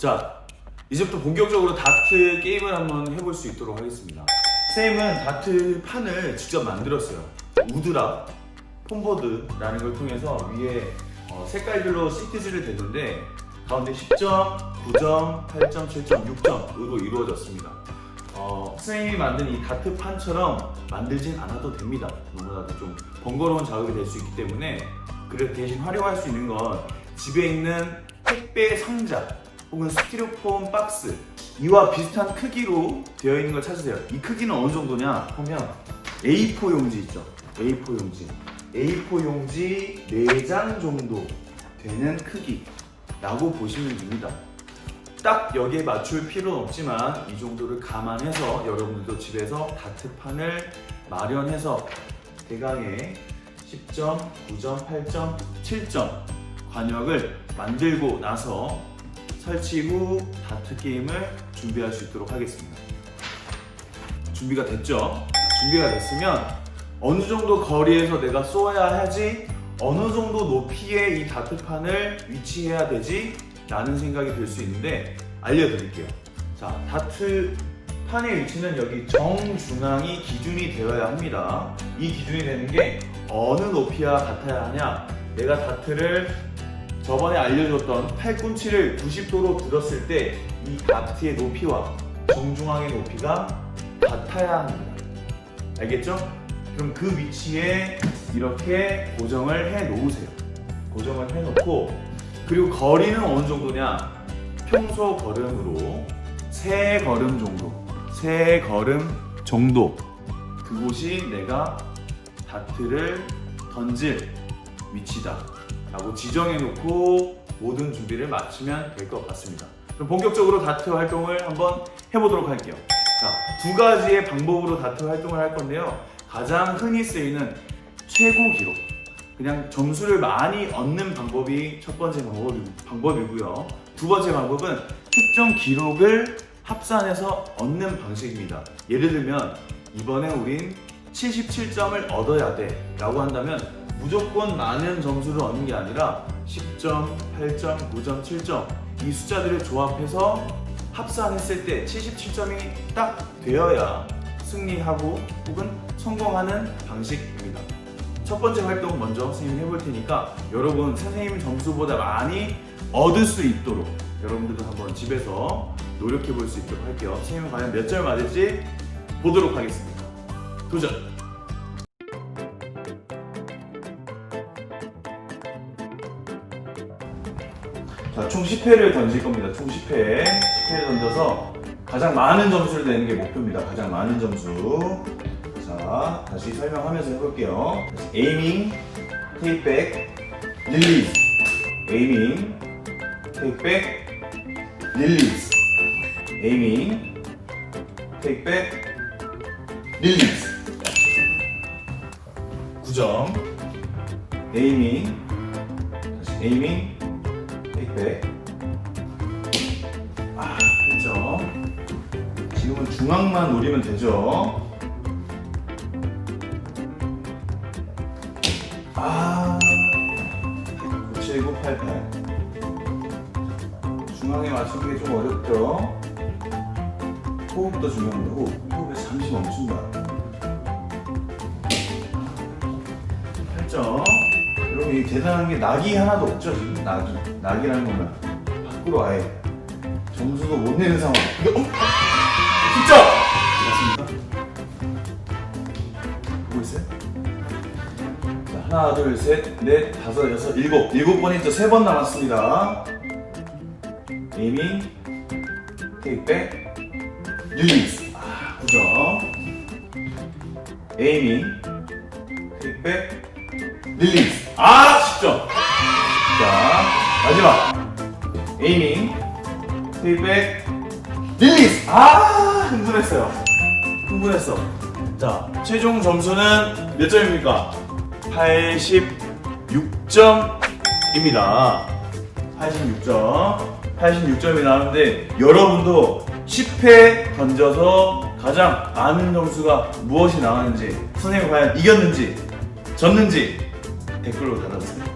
자, 이제부터 본격적으로 다트 게임을 한번 해볼 수 있도록 하겠습니다. 쌤은 다트 판을 직접 만들었어요. 우드라, 폼보드라는 걸 통해서 위에 어, 색깔별로 시트지를 대는데 가운데 10점, 9점, 8점, 7점, 6점으로 이루어졌습니다. 어, 선생님이 만든 이 다트 판처럼 만들진 않아도 됩니다. 너무나도 좀 번거로운 작업이 될 수 있기 때문에 그래 대신 활용할 수 있는 건 집에 있는 택배 상자 혹은 스티로폼 박스 이와 비슷한 크기로 되어 있는 걸 찾으세요. 이 크기는 어느 정도냐 하면 A4 용지 있죠. A4 용지. A4 용지 4장 정도 되는 크기라고 보시면 됩니다. 딱 여기에 맞출 필요는 없지만 이 정도를 감안해서 여러분들도 집에서 다트판을 마련해서 대강의 10점, 9점, 8점, 7점 관역을 만들고 나서 설치 후 다트 게임을 준비할 수 있도록 하겠습니다. 준비가 됐죠? 준비가 됐으면 어느 정도 거리에서 내가 쏘아야 하지 어느 정도 높이에 이 다트판을 위치해야 되지 라는 생각이 들 수 있는데 알려드릴게요. 자, 다트 판의 위치는 여기 정중앙이 기준이 되어야 합니다. 이 기준이 되는 게 어느 높이와 같아야 하냐? 내가 다트를 저번에 알려줬던 팔꿈치를 90도로 들었을 때이 다트의 높이와 정중앙의 높이가 같아야 합니다. 알겠죠? 그럼 그 위치에 이렇게 고정을 해 놓으세요. 고정을 해 놓고 그리고 거리는 어느 정도냐? 평소 걸음으로 세 걸음 정도, 세 걸음 정도 그곳이 내가 다트를 던질 위치다 라고 지정해 놓고 모든 준비를 마치면 될 것 같습니다. 그럼 본격적으로 다트 활동을 한번 해보도록 할게요. 자, 두 가지의 방법으로 다트 활동을 할 건데요. 가장 흔히 쓰이는 최고 기록. 그냥 점수를 많이 얻는 방법이 첫 번째 방법이, 방법이고요. 두 번째 방법은 특정 기록을 합산해서 얻는 방식입니다. 예를 들면 이번에 우린 77점을 얻어야 돼 라고 한다면 무조건 많은 점수를 얻는 게 아니라 10점, 8점, 9점, 7점 이 숫자들을 조합해서 합산했을 때 77점이 딱 되어야 승리하고 혹은 성공하는 방식입니다. 첫 번째 활동 먼저 선생님이 해볼 테니까 여러분 선생님 점수보다 많이 얻을 수 있도록 여러분들도 한번 집에서 노력해 볼 수 있도록 할게요. 선생님은 과연 몇점 맞을지 보도록 하겠습니다. 도전! 자, 총 10회를 던질 겁니다. 총 10회. 10회를 던져서 가장 많은 점수를 내는 게 목표입니다. 가장 많은 점수. 자, 다시 설명하면서 해볼게요. 에이밍, 테이크백, 릴리즈. 에이밍, 테이크백, 릴리즈. 에이밍, 테이크백, 릴리즈. 9점. 에이밍, 다시 에이밍, 택배. 아, 8점. 지금은 중앙만 노리면 되죠. 아, 97988. 중앙에 맞추는 게 좀 어렵죠. 호흡도 중요한데, 호흡. 호흡에 잠시 멈춘다. 8점. 이 대단한 게 낙이 하나도 없죠, 지금? 낙이. 낙이라는 거는 밖으로 아예 점수도 못 내는 상황. 이거, 어? 10점! 맞습니까? 보고 있어요? 자, 하나, 둘, 셋, 넷, 다섯, 여섯, 일곱. 일곱 번이 또세번 남았습니다. 에이밍, 테이크백, 릴리즈. 아, 9점. 에이밍, 테이크백, 릴리즈. 아, 10점. 자, 마지막. 에이밍, 테이크백, 릴리즈. 아, 흥분했어요. 흥분했어. 자, 최종 점수는 몇 점입니까? 86점입니다. 86점. 86점이 나오는데 여러분도 10회 던져서 가장 많은 점수가 무엇이 나왔는지 선생님이 과연 이겼는지 졌는지 댓글로 달아주세요.